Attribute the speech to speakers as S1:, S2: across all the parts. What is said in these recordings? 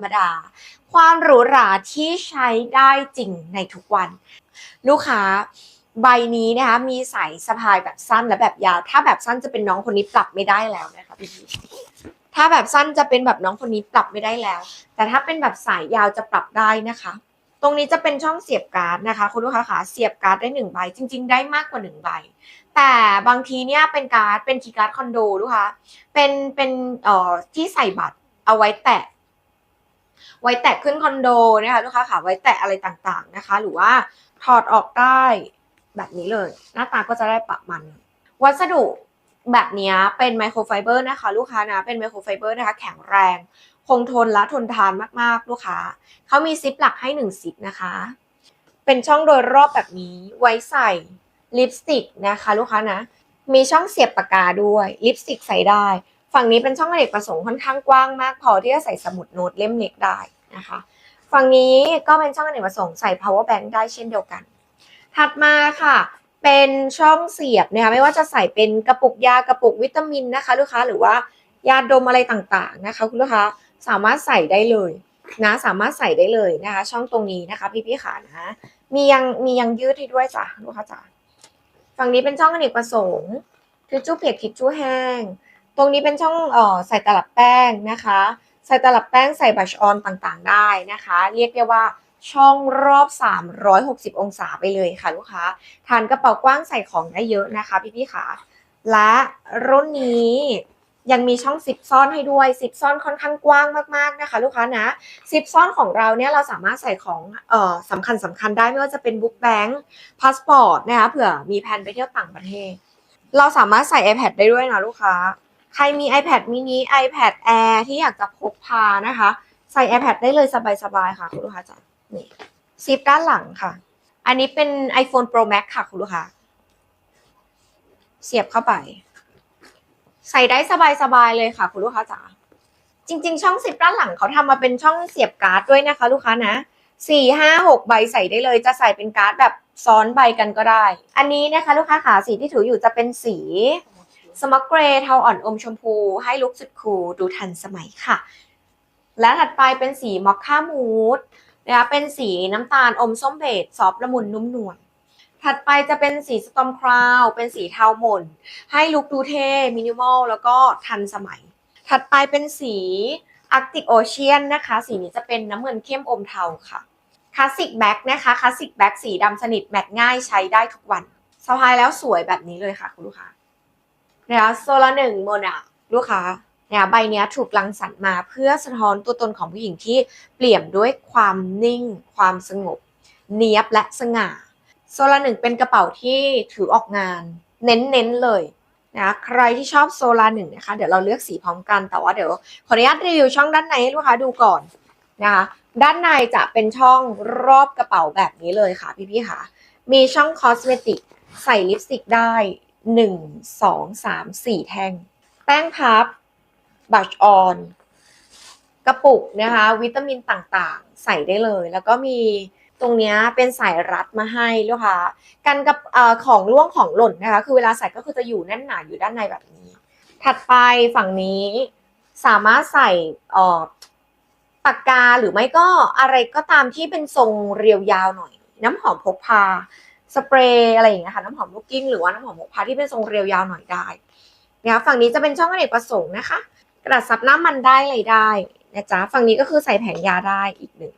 S1: รมดา ความหรูหราที่ใช้ได้จริงในทุกวัน ลูกค้าใบนี้นะคะมีสายสะพายแบบสั้นและแบบยาว ถ้าแบบสั้นจะเป็นน้องคนนี้ปรับไม่ได้แล้วนะคะพี่ถ้าแบบสั้นจะเป็นแบบน้องคนนี้ปรับไม่ได้แล้ว แต่ถ้าเป็นแบบสายยาวจะปรับได้นะคะ ตรงนี้จะเป็นช่องเสียบการ์ดนะคะ คุณลูกค้าขาเสียบการ์ดได้หนึ่งใบ จริง ๆ ได้มากกว่าหนึ่งใบ แต่บางทีเนี่ยเป็นการ์ดเป็นคีย์การ์ดคอนโดลูกค้าเป็นเป็นเอ่อที่ใส่บัตรเอาไว้แตะ ไว้แตะขึ้นคอนโดนะคะลูกค้าขาไว้แตะอะไรต่างๆนะคะ หรือว่าถอดออกได้แบบนี้เลย หน้าตาก็จะได้ประมันวัสดุแบบนี้เป็นไมโครไฟเบอร์นะคะ ลูกค้านะเป็นไมโครไฟเบอร์นะคะ แข็งแรง คงทนและทนทานมากๆ ลูกค้าเขามีซิปหลักให้หนึ่งซิปนะคะ เป็นช่องโดยรอบแบบนี้ไว้ใส่ลิปสติกนะคะ ลูกค้านะ มีช่องเสียบปากกาด้วยลิปสติกใส่ได้ ฝั่งนี้เป็นช่องอเนกประสงค์ค่อนข้างกว้างมากพอที่จะใส่สมุดโน้ตเล่มเล็กได้นะคะ ฝั่งนี้ก็เป็นช่องอเนกประสงค์ใส่ power bank ได้เช่นเดียวกัน ถัดมาค่ะ เป็นช่องเสียบนะคะไม่ว่าจะใส่เป็นกระปุกยากระปุกวิตามินนะคะลูกค้าหรือว่ายาดมอะไรต่างๆนะคะคุณลูกค้าสามารถใส่ได้เลยนะสามารถใส่ได้เลยนะคะ ช่องตรงนี้นะคะ พี่ๆขานะมียังมียังยืดให้ด้วยจ้ะลูกค้าจ๋าฝั่งนี้เป็นช่องอเนกประสงค์ทิชชู่เปียกทิชชู่แห้ง รงนี้เป็นช่องออใส่ตลับแป้งนะคะ ใส่ตลับแป้งใส่บัชออนต่างๆ ได้นะคะ เรียกได้ว่าช่องรอบ 360 องศาไปเลยค่ะลูกค้าทานกระเป๋ากว้างใส่ของได้เยอะนะคะพี่ๆค่ะ และรุ่นนี้ยังมีช่องซิปซ่อนให้ด้วยซิปซ่อนค่อนข้างกว้างมากๆนะคะ ลูกค้านะซิปซ่อนของเราเนี่ยเราสามารถใส่ของเอ่อสำคัญสำคัญได้ไม่ว่าจะเป็นบุ๊กแบงค์พาสปอร์ตนะคะเผื่อมีแผนไปเที่ยวต่างประเทศ เราสามารถใส่ iPad ได้ด้วยนะลูกค้า ใครมี iPad mini iPad Air ที่อยากจะพกพานะคะ ใส่ iPad ได้เลยสบายๆค่ะ คุณลูกค้าจ๋านี่ซิปด้านหลังค่ะ อันนี้เป็น iPhone Pro Max ค่ะ คุณลูกค้า เสียบเข้าไป ใส่ได้สบายๆเลยค่ะ คุณลูกค้าจ๋าจริง ๆ ช่องซิปด้านหลังเขาทำมาเป็นช่องเสียบการ์ดด้วยนะคะ ลูกค้านะสี่ห้าหกใบใส่ได้เลย จะใส่เป็นการ์ดแบบซ้อนใบกันก็ได้ อันนี้นะคะ ลูกค้าขาสีที่ถืออยู่จะเป็นสี สมัคเกรย์เทาอ่อนอมชมพู ให้ลุคสุดคูลดูทันสมัยค่ะ และถัดไปเป็นสีมอคค่ามูดนะคะเป็นสีน้ำตาลอมส้มเบจซอฟละมุนนุ่มนวลถัดไปจะเป็นสีสตอมคราว เป็นสีเทาหม่น ให้ลุคดูเท่ มินิมอล แล้วก็ทันสมัย ถัดไปเป็นสีอาร์กติกโอเชียนนะคะ สีนี้จะเป็นน้ำเงินเข้มอมเทาค่ะคลาสสิกแบ็กนะคะคลาสสิกแบ็กสีดำสนิทแมทง่ายใช้ได้ทุกวันสะพายแล้วสวยแบบนี้เลยค่ะคุณลูกค้า นะคะโซลาหนึ่งโมนาลูกค้าเนี่ยใบนี้ถูกรังสรรค์มาเพื่อสะท้อนตัวตนของผู้หญิงที่เปลี่ยมด้วยความนิ่ง ความสงบ เนียบและสง่า โซลาหนึ่งเป็นกระเป๋าที่ถือออกงาน เน้นๆเลยนะใครที่ชอบโซลาหนึ่งนะคะ เดี๋ยวเราเลือกสีพร้อมกันแต่ว่าเดี๋ยวขออนุญาตรีวิวช่องด้านในให้ลูกค้าดูก่อนนะคะด้านในจะเป็นช่องรอบกระเป๋าแบบนี้เลยค่ะพี่ๆค่ะ มีช่องคอสเมติกใส่ลิปสติกได้ 1 2 3 4 แท่ง แป้งพับ บัชออน กระปุกนะคะ วิตามินต่างๆ ใส่ได้เลย แล้วก็มีตรงนี้เป็นสายรัดมาให้ลูกค้ากันกับอของร่วงของหล่นนะคะ คือเวลาใส่ก็คือจะอยู่แน่นหนาอยู่ด้านในแบบนี้ ถัดไปฝั่งนี้สามารถใส่ปากกาหรือไม่ก็อะไรก็ตามที่เป็นทรงเรียวยาวหน่อย น้ำหอมพกพา สเปรย์อะไรอย่างเงี้ยค่ะน้ำหอมลูกกิ้งหรือว่าน้ำหอมพกพาที่เป็นทรงเรียวยาวหน่อยได้นะคะฝั่งนี้จะเป็นช่องอเนกประสงค์นะคะ กระดาษซับน้ำมันได้อะไรได้นะจ๊ะฝั่งนี้ก็คือใส่แผงยาได้อีกหนึ่ง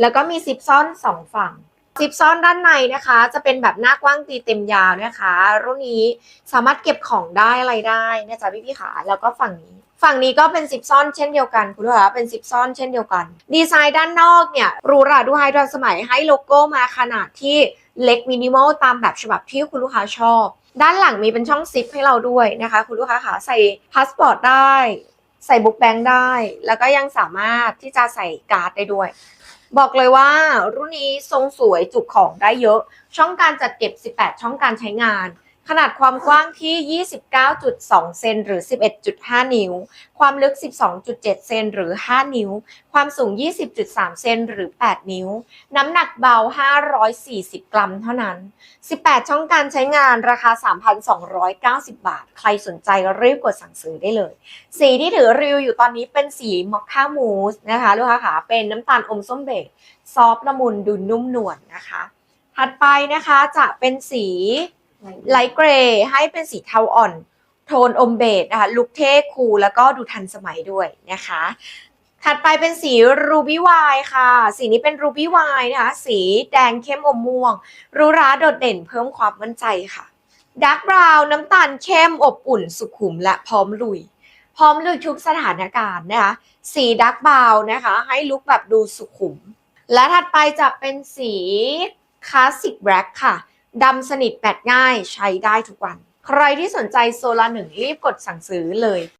S1: แล้วก็มีซิปซ่อนสองฝั่งซิปซ่อนด้านในนะคะ จะเป็นแบบหน้ากว้างตีเต็มยาวนะคะ รุ่นนี้สามารถเก็บของได้อะไรได้นะจ๊ะพี่พี่ขาแล้วก็ฝั่งนี้ ฝั่งนี้ก็เป็นซิปซ่อนเช่นเดียวกันคุณผู้ชมเป็นซิปซ่อนเช่นเดียวกัน ดีไซน์ด้านนอกเนี่ยรูหราดูไฮทันสมัยให้โลโก้มาขนาดที่ เล็กมินิมอลตามแบบฉบับที่คุณลูกค้าชอบ ด้านหลังมีเป็นช่องซิปให้เราด้วยนะคะ คุณลูกค้าขาใส่พาสปอร์ตได้ ใส่บุ๊กแบงค์ได้ แล้วก็ยังสามารถที่จะใส่การ์ดได้ด้วย บอกเลยว่ารุ่นนี้ทรงสวยจุกของได้เยอะ ช่องการจัดเก็บ 18 ช่องการใช้งาน ขนาดความกว้างที่ 29.2 เซนหรือ 11.5 นิ้ว ความลึก 12.7 เซนหรือ 5 นิ้ว ความสูง 20.3 เซนหรือ 8 นิ้ว น้ำหนักเบา 540 กรัมเท่านั้น 18 ช่องการใช้งานราคา 3,290 บาท ใครสนใจรีบกดสั่งซื้อได้เลย สีที่ถือรีวิวอยู่ตอนนี้เป็นสีมอคค่ามูสนะคะลูกค้าขาเป็นน้ำตาลอมส้มเบกซอฟละมุนดูนุ่มนวลนะคะ ถัดไปนะคะจะเป็นสี ไลท์เกรย์ให้เป็นสีเทาอ่อน โทนอมเบจนะคะ ลุคเท่คูลแล้วก็ดูทันสมัยด้วยนะคะ ถัดไปเป็นสีรูบี้วายค่ะ สีนี้เป็นรูบี้วายนะคะ สีแดงเข้มอมม่วงรูหราโดดเด่นเพิ่มความมั่นใจค่ะดาร์กบราวน์น้ำตาลเข้มอบอุ่นสุขุมและพร้อมลุย พร้อมลุยทุกสถานการณ์นะคะ สีดาร์กบราวน์นะคะ ให้ลุคแบบดูสุขุม และถัดไปจะเป็นสีคลาสสิกแบล็กค่ะ ดำสนิทแปดง่ายใช้ได้ทุกวัน ใครที่สนใจโซลาหนึ่งรีบกดสั่งซื้อเลย